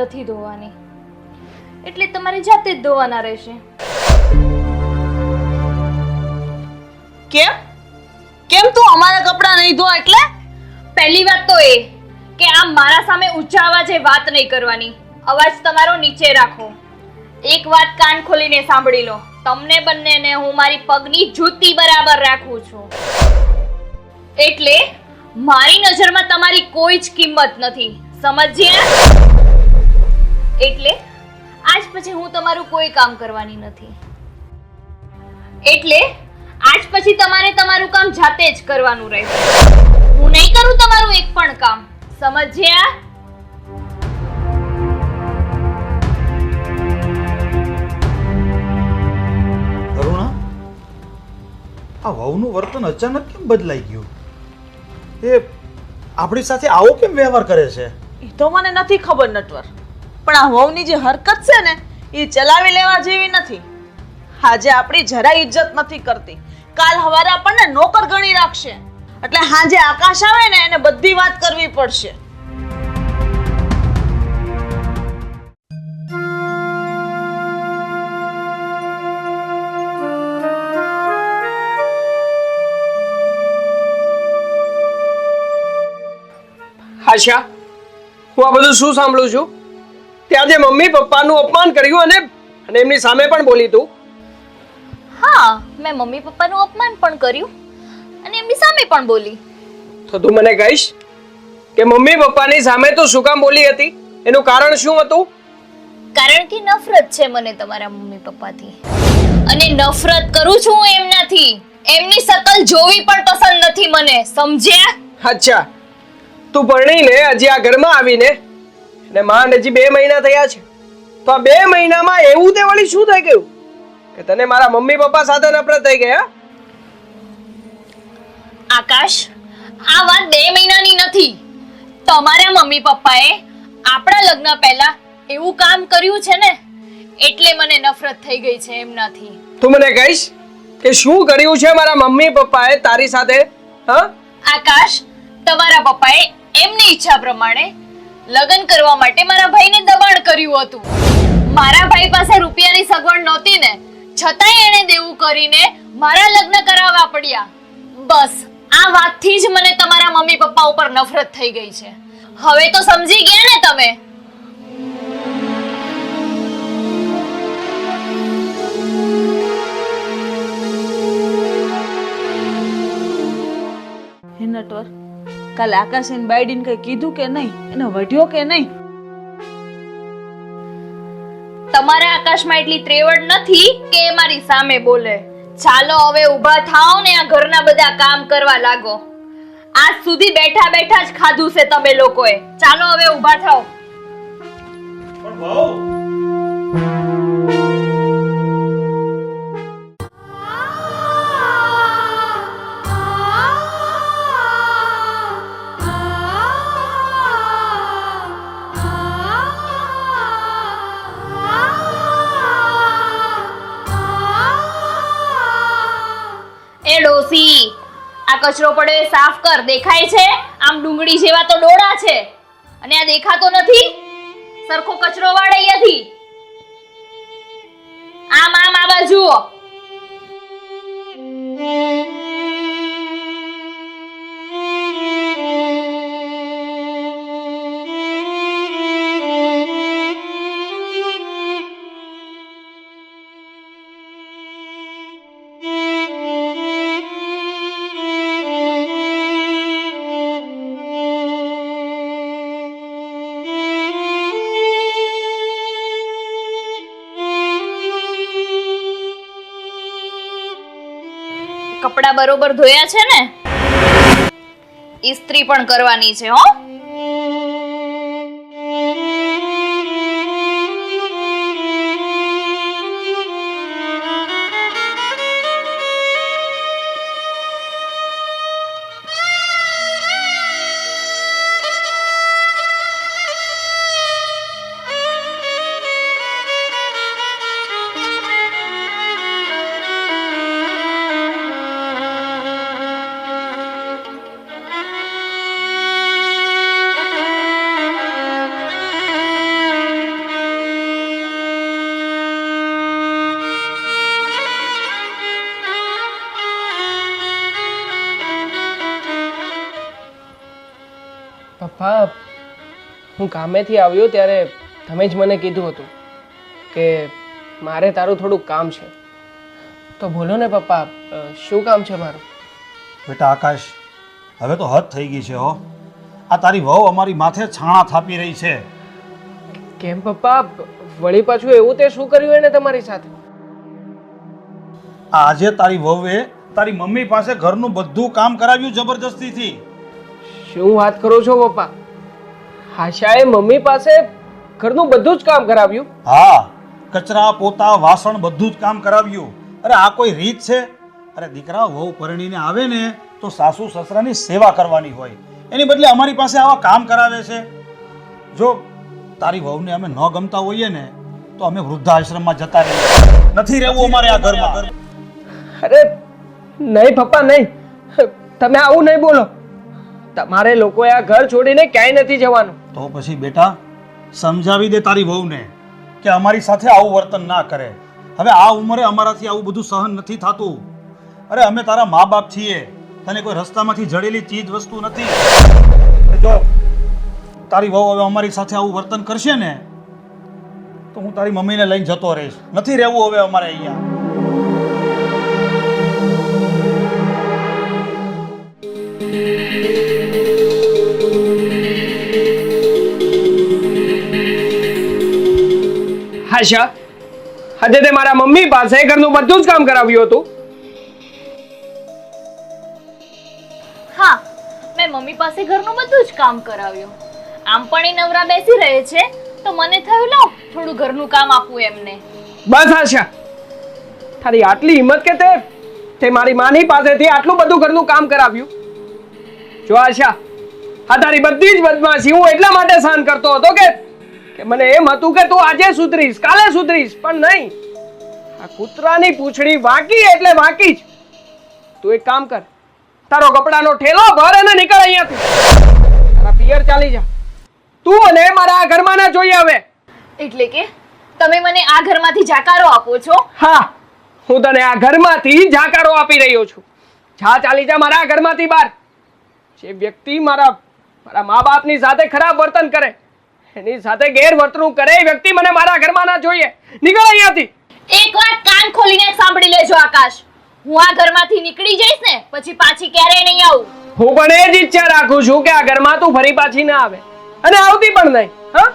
નથી ધોવાની. એટલે તમારે જાતે જ ધોવાના રહેશે. કેમ? કેમ તું અમારા કપડાં નહીં ધો એટલે? પહેલી વાત તો એ કે આ મારા સામે ઊંચા અવાજે વાત નહીં કરવાની. અવાજ તમારો નીચે રાખો. એક વાત કાન ખોલીને સાંભળી લો. તમને બંનેને હું મારી પગની જૂતી બરાબર રાખું છું. એટલે મારી નજરમાં તમારી કોઈ જ કિંમત નથી. સમજ્યા એટલે આજ પછી હું તમારું કોઈ કામ કરવાની નથી. એટલે આજ પછી તમારે તમારું કામ જાતે જ કરવાનું રહેશે. હું નહીં કરું તમારું એક પણ કામ. સમજ્યા? અરુણા આ વહુનું વર્તન અચાનક કેમ બદલાઈ ગયું? એ આપણી સાથે આવો કેમ વ્યવહાર કરે છે? એ તો મને નથી ખબર નટવર. પણ આ વહુની જે હરકત છે ને, એ ચલાવી લેવા જેવી નથી. આજે આપણી જરા ઇજ્જત નથી કરતી. કાલ હવારે આપણને નોકર ગણી રાખશે. એટલે હાજે આકાશ આવે ને, એને બધી વાત કરવી પડશે. આશા હું આ બધું શું સાંભળું છું? ત્યાં જે મમ્મી પપ્પાનું અપમાન કર્યું અને અને એમની સામે પણ બોલી તું. હા મેં મમ્મી પપ્પાનું અપમાન પણ કર્યું અને એમની સામે પણ બોલી. તો તું મને કહીશ કે મમ્મી પપ્પાની સામે તું શું કામ બોલી હતી? એનું કારણ શું હતું? કારણ કે નફરત છે મને તમારા મમ્મી પપ્પાથી. અને નફરત કરું છું એમનાથી. એમની શકલ જોવી પણ પસંદ નથી મને સમજ્યા? અચ્છા. તું પરણીને હજી આ ઘરમાં આવીને અને માંડ હજી બે મહિના થયા છે. તો આ બે મહિનામાં એવું તે વળી શું થઈ ગયું? કે તને મારા મમ્મી પપ્પા સાથે નફરત થઈ ગયા આકાશ આ વાત બે મહિનાની નથી. તમારા મમ્મી પપ્પાએ આપણા લગ્ન પહેલા એવું કામ કર્યું છે ને એટલે મને નફરત થઈ ગઈ છે એમનાથી તું મને કહીશ કે શું કર્યું છે મારા મમ્મી પપ્પાએ તારી સાથે હા? આકાશ તમારા પપ્પાએ એમની ઈચ્છા પ્રમાણે લગ્ન કરવા માટે મારા ભાઈને દબાણ કર્યું હતું. મારા ભાઈ પાસે રૂપિયાની સગવડ નહોતી ને, છતાંય એણે દેવું કરીને મારા લગ્ન કરાવવા પડ્યા. બસ, આ વાતથી જ મને તમારા મમ્મી પપ્પા ઉપર નફરત થઈ ગઈ છે. હવે તો સમજી ગયા ને તમે? કાલે આકાશ એને બાયડીને કઈ કીધું કે નહીં? એને વઢ્યો કે નહીં? તમારે આકાશમાં એટલી ત્રેવડ નથી કે એ મારી સામે બોલે. ચાલો હવે ઊભા થાઓ ને આ ઘરના બધા કામ કરવા લાગો. આજ સુધી બેઠા બેઠા જ ખાધું છે તમે લોકોએ. ચાલો હવે ઊભા થાઓ. પણ વહુ કચરો પડ્યો એ સાફ કર, દેખાય છે? આમ ડુંગળી જેવા તો ડોળા છે. અને આ દેખાતો નથી? સરખો કચરો વાળ અહીંયાથી. આમ આમ, આ બાજુ કપડા બરોબર ધોયા છે ને? ઇસ્ત્રી પણ કરવાની છે હો. પપ્પા હું કામેથી આવ્યો ત્યારે તમે જ મને કીધું હતું કે મારે તારું થોડુંક કામ છે. તો બોલો ને પપ્પા શું કામ છે મારું? બેટા આકાશ હવે તો હદ થઈ ગઈ છે હો. આ તારી વહુ અમારી માથે છાણા થાપી રહી છે. કેમ પપ્પા વળી પાછું એવું તે શું કર્યું એને તમારી સાથે? આજે તારી વહુએ તારી મમ્મી પાસે ઘરનું બધું કામ કરાવ્યું જબરજસ્તીથી. શું વાત કરો છો પપ્પા? આશાએ મમ્મી પાસે ઘરનું બધું જ કામ કરાવ્યું? હા કચરા પોતા વાસણ બધું જ કામ કરાવ્યું. અરે આ કોઈ રીત છે? અરે દીકરા વહુ પરણીને આવે ને તો સાસુ સસરાની સેવા કરવાની હોય. એની બદલે અમારી પાસે આવા કામ કરાવે છે. જો તારી વહુને અમે ન ગમતા હોઈએ ને તો અમે વૃદ્ધાશ્રમમાં જતા રહીએ. નથી રહેવું અમારે આ ઘરમાં. અરે નહીં પપ્પા નહીં. તમે આવું નહીં બોલો. તમારે લોકોએ આ ઘર છોડીને ક્યાંય નથી જવાનું. તો પછી બેટા, સમજાવી દે તારી વહુને કે અમારી સાથે આવું વર્તન ના કરે. હવે આ ઉંમરે અમારાથી આવું બધું સહન નથી થતું. અરે અમે તારા મા બાપ છીએ. તને કોઈ રસ્તામાંથી જડેલી ચીજ વસ્તુ નથી. જો, તારી વહુ હવે અમારી સાથે આવું વર્તન કરશે ને, તો હું તારી મમ્મીને લઈને જતો રહીશ. નથી રહેવું હવે અમારે અહીંયા. આશા આજે તે મારા મમ્મી પાસે ઘરનું બધું જ કામ કરાવ્યું હતું. હા મેં મમ્મી પાસે ઘરનું બધું જ કામ કરાવ્યું. આમ પણ એ નવરા બેસી રહે છે તો મને થયું લાવ થોડું ઘરનું કામ આપું એમને. બસ આશા તારી આટલી હિંમત કે તે તે મારી માની પાસેથી આટલું બધું ઘરનું કામ કરાવ્યું? જો આશા આ તારી બધી જ બદમાશી હું એટલા માટે સહન કરતો હતો કે કે મને એમ હતું કે તું આજે સુધરીશ કાલે સુધરીશ પણ નહીં. આ કૂતરાની પૂંછડી વાંકી એટલે વાંકી જ. તું એક કામ કર તારો કપડાનો ઠેલો ભર અને નીકળ અહીંયાથી. તારા પિયર ચાલી જા. તું અને મારા આ ઘરમાં ના જોઈએ હવે. એટલે કે તમે મને આ ઘરમાંથી જાકારો આપો છો? હા હું તને આ ઘરમાંથી જાકારો આપી રહ્યો છું. જા ચાલી જા મારા ઘરમાંથી બહાર. જે વ્યક્તિ મારા મારા મા બાપની સાથે ખરાબ વર્તન કરે એની સાથે ગેરવર્તણૂક કરે એ વ્યક્તિ મને મારા ઘરમાં ના જોઈએ. નીકળ અહીંયાથી. એક વાત કાન ખોલીને સાંભળી લેજો આકાશ. હું આ ઘરમાંથી નીકળી જઈશ ને પછી પાછી ક્યારેય નહીં આવું. હું પણ એ જ ઈચ્છા રાખું છું કે આ ઘરમાં તું ફરી પાછી ના આવે. અને આવતી પણ નહીં હા?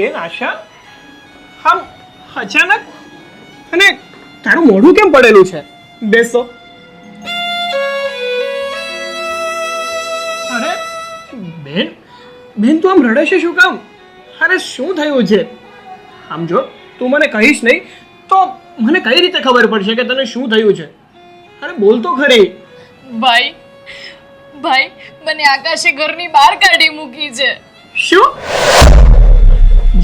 બેન આશા? આમ અચાનક અને તારું મોઢું કેમ પડેલું છે? બેસો. અરે બેન બેન તું આમ રડે છે શું કામ? અરે શું થયું છે? આમ જો તું મને કહીશ નહીં તો મને કઈ રીતે ખબર પડશે કે તને શું થયું છે? અરે બોલ તો ખરી. ભાઈ ભાઈ મને આકાશે ઘરની બહાર કાઢી મૂકી છે. શું?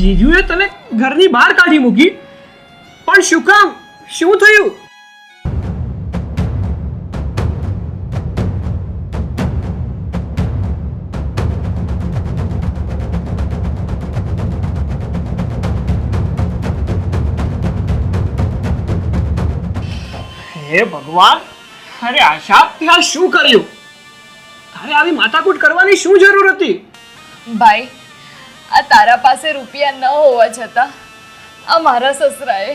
જીજુએ તને ઘરની બહાર કાઢી મૂકી. પણ શું કામ? શું થયું? હે ભગવાન અરે આશા ત્યાં શું કર્યું? તારે આવી માથાકૂટ કરવાની શું જરૂર હતી? ભાઈ આ તારા પાસે રૂપિયા ન હોવા છતાં આ મારા સસરાએ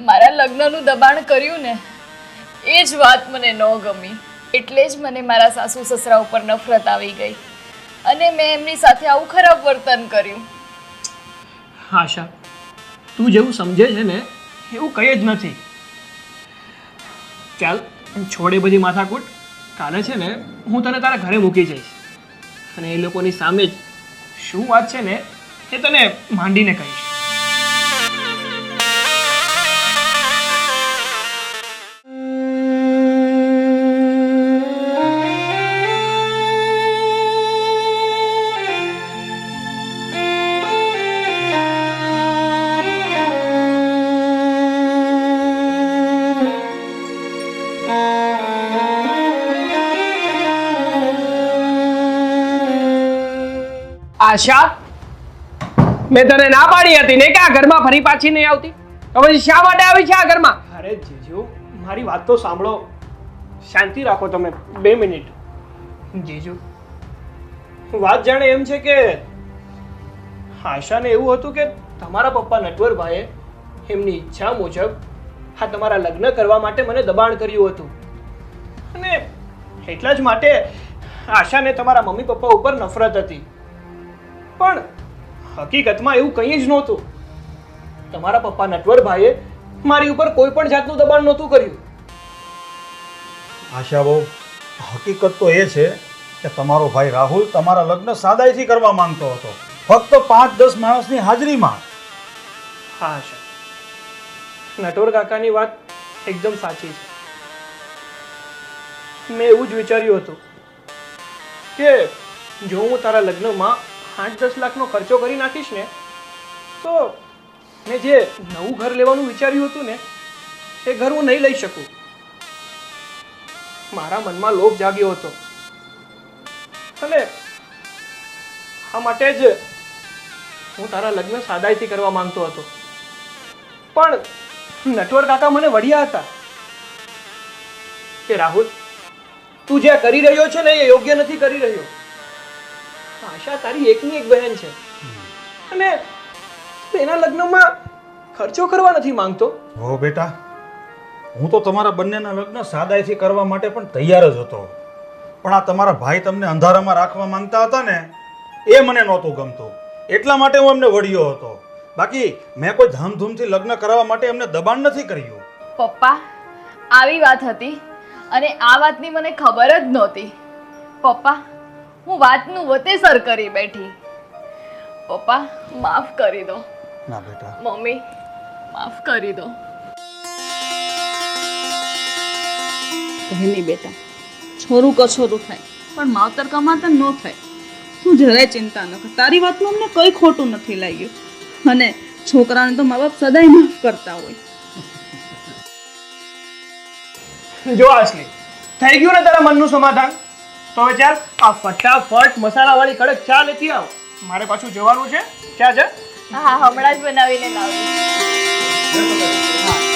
મારા લગ્નનું દબાણ કર્યું ને, એ જ વાત મને ન ગમી. એટલે જ મને મારા સાસુ સસરા ઉપર નફરત આવી ગઈ અને મેં એમની સાથે આવું ખરાબ વર્તન કર્યું. આશા. તું જેવું સમજે છે ને, એવું કંઈ જ નથી. ચાલ છોડે બધી માથાકૂટ. કાલે છે ને, હું તને તારા ઘરે મૂકી જઈશ. અને એ લોકોની સામે જ શું વાત છે ને? એ તને માંડીને કહીશ. આશા મેં તને ના પાડી હતી ને કે આ ઘરમાં ફરી પાછી નહીં આવતી? તો પછી શા માટે આવી છે આ ઘરમાં? અરે જીજુ મારી વાત તો સાંભળો. શાંતિ રાખો તમે બે મિનિટ. જીજુ. વાત જાણે એમ છે કે આશાને એવું હતું કે તમારા પપ્પા નટવરભાઈએ એમની ઈચ્છા મુજબ આ તમારા લગ્ન કરવા માટે મને દબાણ કર્યું હતું. અને એટલા જ માટે આશાને તમારા મમ્મી પપ્પા ઉપર નફરત હતી. પણ હકીકતમાં એવું કંઈ જ નહોતું. તમારા પપ્પા નટવરભાઈએ મારી ઉપર કોઈ પણ જાતનું દબાણ નહોતું કર્યું. આશા બહુ. હકીકત તો એ છે કે તમારો ભાઈ રાહુલ તમારા લગ્ન સાદાઈથી કરવા માંગતો હતો. ફક્ત પાંચ દસ માણસની હાજરીમાં. હા આશા. નટોર કાકાની વાત એકદમ સાચી છે. મેં એવું જ વિચાર્યું હતું કે જો હું તારા લગ્નમાં આઠ દસ લાખનો ખર્ચો કરી નાખીશ ને, તો મેં જે નવું ઘર લેવાનું વિચાર્યું હતું ને, એ ઘર હું નહીં લઈ શકું. મારા મનમાં લોભ જાગ્યો હતો. અને આ માટે જ હું તારા લગ્ન સાદાઈથી કરવા માંગતો હતો. પણ નટવર કાકા મને વળ્યા હતા. કે રાહુલ, તું જે કરી રહ્યો છે ને એ યોગ્ય નથી કરી રહ્યો. આશા તારી એકની એક બહેન છે. અને એના લગ્નમાં ખર્ચો કરવા નથી માંગતો? હો બેટા હું તો તમારા બંનેના લગ્ન સાદાઈથી કરવા માટે પણ તૈયાર જ હતો. પણ આ તમારા ભાઈ તમને અંધારામાં રાખવા માંગતા હતા ને એ મને નહોતું ગમતું. એટલા માટે હું એમને વળ્યો હતો. બાકી મેં કોઈ ધામધૂમથી લગ્ન કરવા માટે એમને દબાણ નથી કર્યું. પપ્પા આવી વાત હતી અને આ વાતની મને ખબર જ નહોતી. પપ્પા હું વાતનું વતેસર કરી બેઠી. પપ્પા માફ કરી દો. ના બેટા. મમ્મી માફ કરી દો. પહેલી બેટા છોરું કછોરું થાય પણ માવતર કમાતર ન થાય. તું જરાય ચિંતા ન કર. તારી વાતમાં અમને કંઈ ખોટું નથી લાગ્યું. અને છોકરાને તો મા બાપ સદાય માફ કરતા હોય. જો આશલી થઈ ગયું ને તારા મનનું સમાધાન? તો હવે ચાલ આ ફટાફટ મસાલાવાળી કડક ચા લેતી આવ. મારે પાછું જવાનું છે. ક્યાં છે? હા હમણાં જ બનાવીને લાવી.